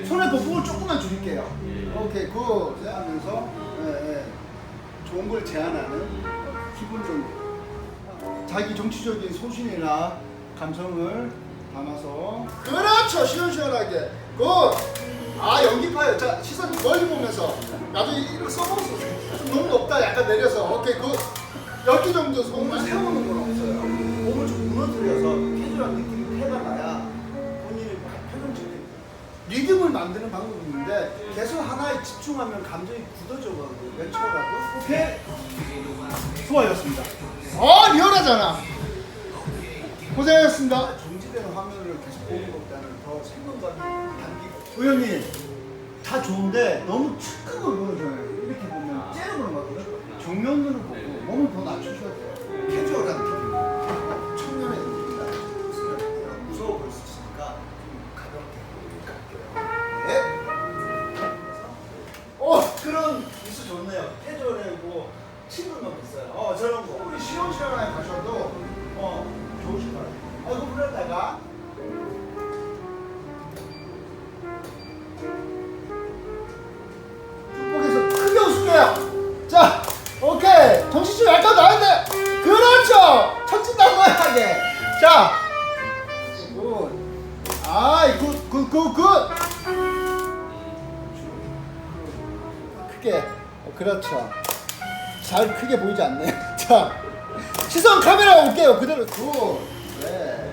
예. 손의 거품을 조금만 줄일게요. 예. 오케이 굿. 예, 하면서 예, 예. 좋은 걸 제안하는 기분 좀, 자기 정치적인 소신이나 감성을 담아서. 그렇죠 시원시원하게. 굿아 연기파요 자 시선 멀리 보면서. 나도 이거 써보고 좀 너무 높다. 약간 내려서. 오케이 굿. 10개 정도 손을 세우는 거로 리듬을 만드는 방법이 있는데 계속 하나에 집중하면 감정이 굳어져가지고 외쳐가고 오케이. 수고하셨습니다. 어 리얼하잖아. 고생하셨습니다. 정지되는 화면을 계속 보는 것보다는 더 생동감이 담기고 의원님 다 좋은데 너무 측근을 보여줘요. 이렇게 보면 미스 좋네요 캐주얼하고 친근감 있어요. 어 저런 거. 우리 시원시원하게 가셔도 어 좋으실 거예요. 아이고 불렀다가. 축복에서 크게 웃을게요. 자 오케이. 정신줄 약간 나야 돼 그렇죠. 천진 당당하게. 자. 굿. 아이 굿 굿 굿 굿. 크게. 어, 그렇죠 잘 크게 보이지 않네요 자 시선 카메라 올게요 그대로 굿 네.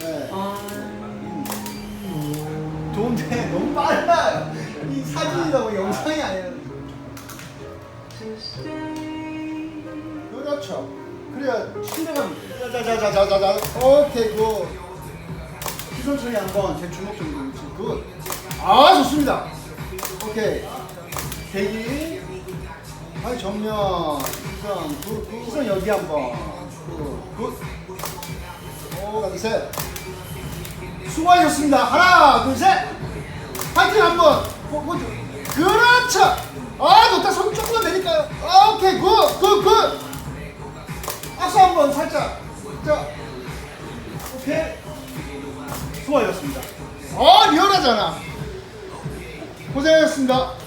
네. 좋은데 너무 빨라요. 이 사진이라고 영상이 아니라. 그렇죠 그래야 신뢰감 자자자자자자 오케이 굿 시선 처리 한번 제 정도 위치. 굿. 아 좋습니다 오케이 대기. 아니 정면. 시선 굿, 굿. 시선 여기 한번. 굿, 굿. 오 여기 셋. 수고하셨습니다. 하나 둘셋. 파이팅 한번. 보- 보죠 그렇죠. 아 좋다. 손 조금만 내릴까요. 오케이. 굿굿굿. 악수 한번 살짝. 자. 오케이. 수고하셨습니다. 어 리얼하잖아. 고생하셨습니다